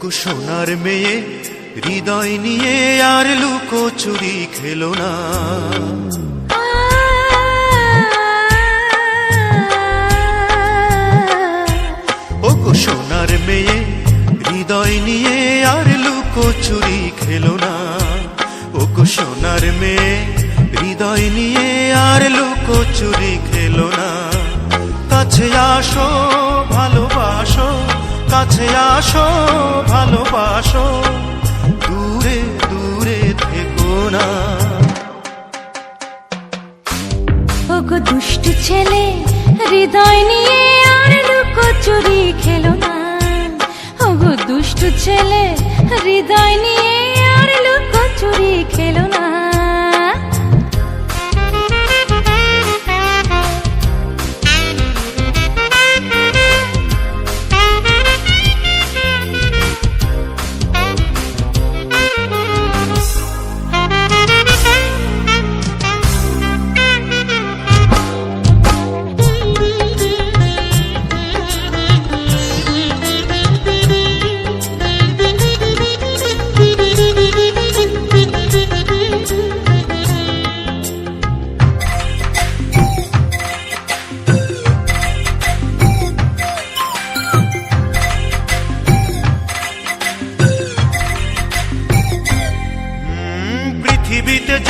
ওগো সোনার মেয়ে, হৃদয় নিয়ে আর লুকো চুরি খেলো না। ওগো সোনার মেয়ে, হৃদয় নিয়ে আর লুকো চুরি খেলো না। ওগো সোনার মেয়ে, হৃদয় নিয়ে আর লুকো চুরি খেলো না। কাছে আসো, ভালোবাসো। কাছে আসো, ভালোবাসো। দূরে দূরে থেকো না। ওগো দুষ্টু ছেলে, হৃদয় নিয়ে আর লুকো চুরি খেলো না। ওগো দুষ্টু ছেলে, হৃদয় নিয়ে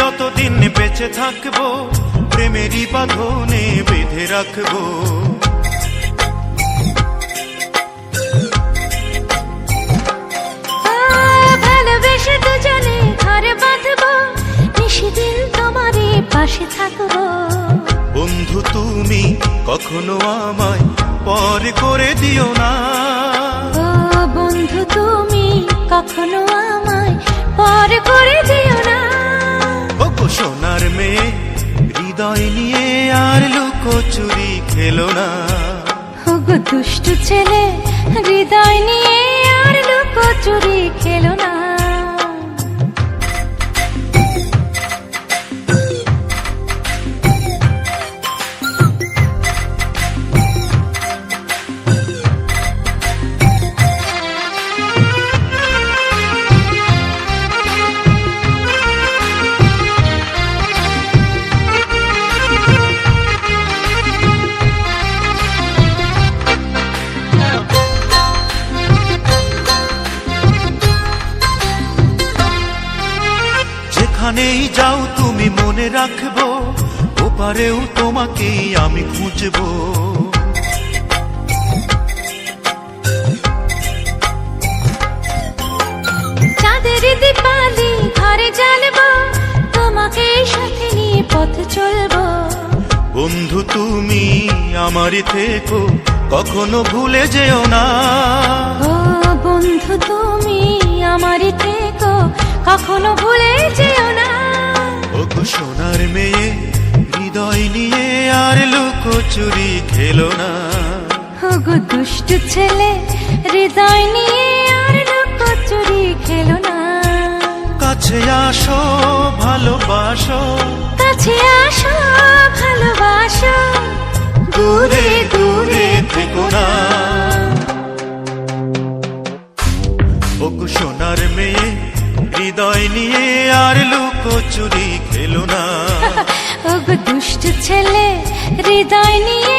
যতদিন বেঁচে থাকব প্রেমেরই বাঁধনে বেঁধে রাখব। আ, ভালোবেসে দুজনে ঘরে বাঁধবো নিশিদিন তোমারই পাশে থাকব। বন্ধু তুমি কখনো আমায় পর করে দিও না। বন্ধু তুমি কখনো আমায় পর করে দিও না। হৃদয় নিয়ে আর লুকো চুরি খেলো না। ওগো দুষ্টু ছেলে, হৃদয় নিয়ে আর লুকো চুরি খেলো না। যেখানেই যাও তুমি মনে রাখব ওপারেও তোমাকেই আমি খুঁজবো। চাঁদের দীপালি ঘরে জ্বালবো তোমাকে সাথে নিয়ে পথ চলবো। বন্ধু তুমি আমারই থেকো কখনো ভুলে যেও না। কখনো ভুলে যেও না। ও সোনার মেয়ে হৃদয় নিয়ে আর লুকো চুরি খেলো না। ওগো দুষ্ট ছেলে হৃদয় নিয়ে আর লোক চুরি খেলো না। কাছে আসো ভালোবাসো হৃদয় নিয়ে আর লুকো চুরি খেলো না। দুষ্ট ছেলে হৃদয় নিয়ে